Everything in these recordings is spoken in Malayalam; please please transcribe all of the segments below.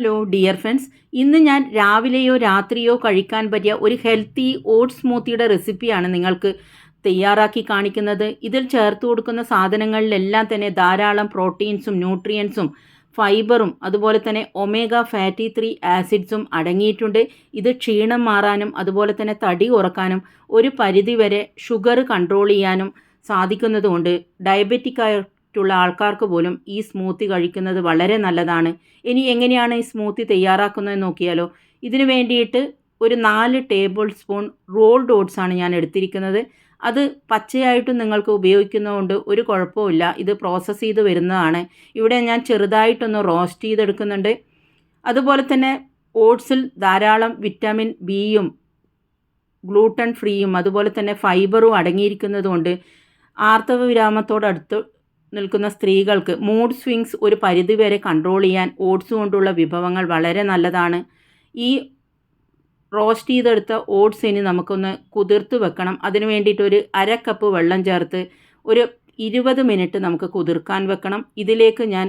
Hello dear friends. ഇന്ന് ഞാൻ രാവിലെയോ രാത്രിയോ കഴിക്കാൻ പറ്റിയ ഒരു ഹെൽത്തി ഓട്സ് സ്മൂത്തിയുടെ റെസിപ്പിയാണ് നിങ്ങൾക്ക് തയ്യാറാക്കി കാണിക്കുന്നത്. ഇതിൽ ചേർത്ത് കൊടുക്കുന്ന സാധനങ്ങളിലെല്ലാം തന്നെ ധാരാളം പ്രോട്ടീൻസും ന്യൂട്രിയൻസും ഫൈബറും അതുപോലെ തന്നെ ഒമേഗ ഫാറ്റി ത്രീ ആസിഡ്സും അടങ്ങിയിട്ടുണ്ട്. ഇത് ക്ഷീണം മാറാനും അതുപോലെ തന്നെ തടി കുറക്കാനും ഒരു പരിധിവരെ ഷുഗർ കൺട്രോൾ ചെയ്യാനും സാധിക്കുന്നതുകൊണ്ട് ഡയബറ്റിക് ആയിട്ടുള്ള ആൾക്കാർക്ക് പോലും ഈ സ്മൂത്തി കഴിക്കുന്നത് വളരെ നല്ലതാണ്. ഇനി എങ്ങനെയാണ് ഈ സ്മൂത്തി തയ്യാറാക്കുന്നത് നോക്കിയാലോ? ഇതിനു വേണ്ടിയിട്ട് ഒരു നാല് ടേബിൾ സ്പൂൺ റോൾഡ് ഓട്സ് ആണ് ഞാൻ എടുത്തിരിക്കുന്നത്. അത് പച്ചയായിട്ടും നിങ്ങൾക്ക് ഉപയോഗിക്കുന്നതുകൊണ്ട് ഒരു കുഴപ്പമില്ല ഇത് പ്രോസസ്സ് ചെയ്ത് വരുന്നതാണ്. ഇവിടെ ഞാൻ ചെറുതായിട്ടൊന്ന് റോസ്റ്റ് ചെയ്തെടുക്കുന്നുണ്ട്. അതുപോലെ തന്നെ ഓട്സിൽ ധാരാളം വിറ്റാമിൻ ബിയും ഗ്ലൂട്ടൺ ഫ്രീയും അതുപോലെ തന്നെ ഫൈബറും അടങ്ങിയിരിക്കുന്നതുകൊണ്ട് ആർത്തവ വിരാമത്തോടടുത്ത് നിൽക്കുന്ന സ്ത്രീകൾക്ക് മൂഡ് സ്വിങ്സ് ഒരു പരിധിവരെ കൺട്രോൾ ചെയ്യാൻ ഓട്സ് കൊണ്ടുള്ള വിഭവങ്ങൾ വളരെ നല്ലതാണ്. ഈ റോസ്റ്റ് ചെയ്തെടുത്ത ഓട്സ് ഇനി നമുക്കൊന്ന് കുതിർത്ത് വെക്കണം. അതിന് വേണ്ടിയിട്ട് ഒരു അര കപ്പ് വെള്ളം ചേർത്ത് ഒരു ഇരുപത് മിനിറ്റ് നമുക്ക് കുതിർക്കാൻ വെക്കണം. ഇതിലേക്ക് ഞാൻ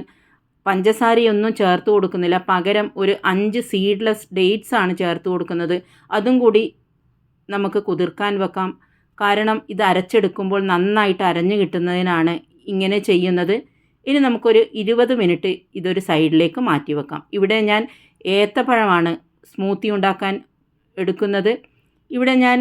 പഞ്ചസാരയൊന്നും ചേർത്ത് കൊടുക്കുന്നില്ല. പകരം ഒരു അഞ്ച് സീഡ്ലെസ് ഡേറ്റ്സ് ആണ് ചേർത്ത് കൊടുക്കുന്നത്. അതും കൂടി നമുക്ക് കുതിർക്കാൻ വെക്കാം. കാരണം ഇത് അരച്ചെടുക്കുമ്പോൾ നന്നായിട്ട് അരഞ്ഞു കിട്ടുന്നതിനാണ് ഇങ്ങനെ ചെയ്യുന്നത്. ഇനി നമുക്കൊരു ഇരുപത് മിനിറ്റ് ഇതൊരു സൈഡിലേക്ക് മാറ്റി വെക്കാം. ഇവിടെ ഞാൻ ഏത്തപ്പഴമാണ് സ്മൂത്തി ഉണ്ടാക്കാൻ എടുക്കുന്നത്. ഇവിടെ ഞാൻ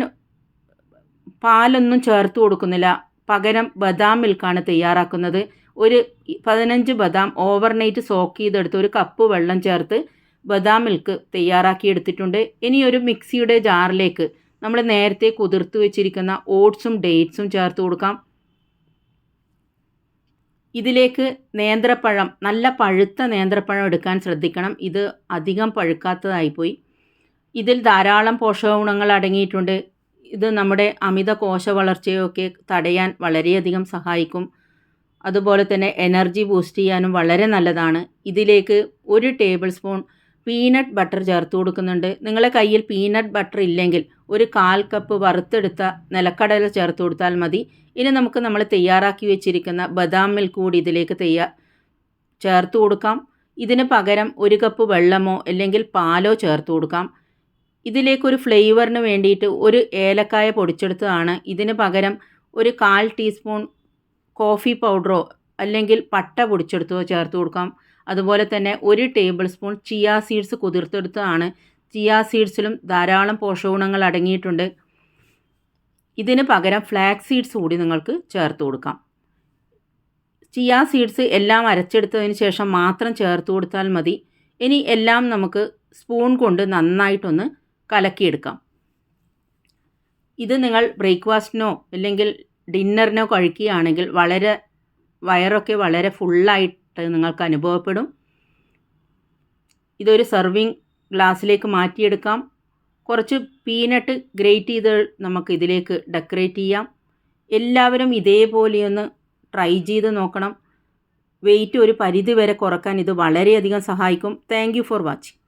പാലൊന്നും ചേർത്ത് കൊടുക്കുന്നില്ല. പകരം ബദാം മിൽക്കാണ് തയ്യാറാക്കുന്നത്. ഒരു പതിനഞ്ച് ബദാം ഓവർനൈറ്റ് സോക്ക് ചെയ്തെടുത്ത് ഒരു കപ്പ് വെള്ളം ചേർത്ത് ബദാം മിൽക്ക് തയ്യാറാക്കി എടുത്തിട്ടുണ്ട്. ഇനി ഒരു മിക്സിയുടെ ജാറിലേക്ക് നമ്മൾ നേരത്തെ കുതിർത്ത് വെച്ചിരിക്കുന്ന ഓട്സും ഡേറ്റ്സും ചേർത്ത് കൊടുക്കാം. ഇതിലേക്ക് നേന്ത്രപ്പഴം നല്ല പഴുത്ത നേന്ത്രപ്പഴം എടുക്കാൻ ശ്രദ്ധിക്കണം. ഇത് അധികം പഴുക്കാത്തതായിപ്പോയി. ഇതിൽ ധാരാളം പോഷകഗുണങ്ങൾ അടങ്ങിയിട്ടുണ്ട്. ഇത് നമ്മുടെ അമിത കോശ വളർച്ചയൊക്കെ തടയാൻ വളരെയധികം സഹായിക്കും. അതുപോലെ തന്നെ എനർജി ബൂസ്റ്റ് ചെയ്യാനും വളരെ നല്ലതാണ്. ഇതിലേക്ക് ഒരു ടേബിൾ സ്പൂൺ പീനട്ട് ബട്ടർ ചേർത്ത് കൊടുക്കുന്നുണ്ട്. നിങ്ങളെ കയ്യിൽ പീനട്ട് ബട്ടർ ഇല്ലെങ്കിൽ ഒരു കാൽ കപ്പ് വറുത്തെടുത്ത നിലക്കടല ചേർത്ത് കൊടുത്താൽ മതി. ഇനി നമുക്ക് നമ്മൾ തയ്യാറാക്കി വെച്ചിരിക്കുന്ന ബദാം മിൽക്ക് കൂടി ഇതിലേക്ക് തയ്യാ ചേർത്ത് കൊടുക്കാം. ഇതിന് പകരം ഒരു കപ്പ് വെള്ളമോ അല്ലെങ്കിൽ പാലോ ചേർത്ത് കൊടുക്കാം. ഇതിലേക്കൊരു ഫ്ലേവറിന് വേണ്ടിയിട്ട് ഒരു ഏലക്കായ പൊടിച്ചെടുത്തതാണ്. ഇതിന് പകരം ഒരു കാൽ ടീസ്പൂൺ കോഫി പൗഡറോ അല്ലെങ്കിൽ പട്ട പൊടിച്ചെടുത്തോ ചേർത്ത് കൊടുക്കാം. അതുപോലെ തന്നെ ഒരു ടേബിൾ സ്പൂൺ ചിയാ സീഡ്സ് കുതിർത്തെടുത്തതാണ്. ചിയാ സീഡ്സിലും ധാരാളം പോഷകഗുണങ്ങൾ അടങ്ങിയിട്ടുണ്ട്. ഇതിന് പകരം ഫ്ലാക്സ് സീഡ്സ് കൂടി നിങ്ങൾക്ക് ചേർത്ത് കൊടുക്കാം. ചിയാ സീഡ്സ് എല്ലാം അരച്ചെടുത്തതിന് ശേഷം മാത്രം ചേർത്ത് കൊടുത്താൽ മതി. ഇനി എല്ലാം നമുക്ക് സ്പൂൺ കൊണ്ട് നന്നായിട്ടൊന്ന് കലക്കിയെടുക്കാം. ഇത് നിങ്ങൾ ബ്രേക്ക്ഫാസ്റ്റിനോ അല്ലെങ്കിൽ ഡിന്നറിനോ കഴിക്കുകയാണെങ്കിൽ വളരെ വയറൊക്കെ വളരെ ഫുള്ളായിട്ട് നിങ്ങൾക്ക് അനുഭവപ്പെടും. ഇതൊരു സെർവിങ് ഗ്ലാസ്സിലേക്ക് മാറ്റിയെടുക്കാം. കുറച്ച് പീനട്ട് ഗ്രേറ്റ് ചെയ്ത് നമുക്ക് ഇതിലേക്ക് ഡെക്കറേറ്റ് ചെയ്യാം. എല്ലാവരും ഇതേപോലെയൊന്ന് ട്രൈ ചെയ്ത് നോക്കണം. വെയിറ്റ് ഒരു പരിധി വരെ കുറയ്ക്കാൻ ഇത് വളരെയധികം സഹായിക്കും. Thank for watching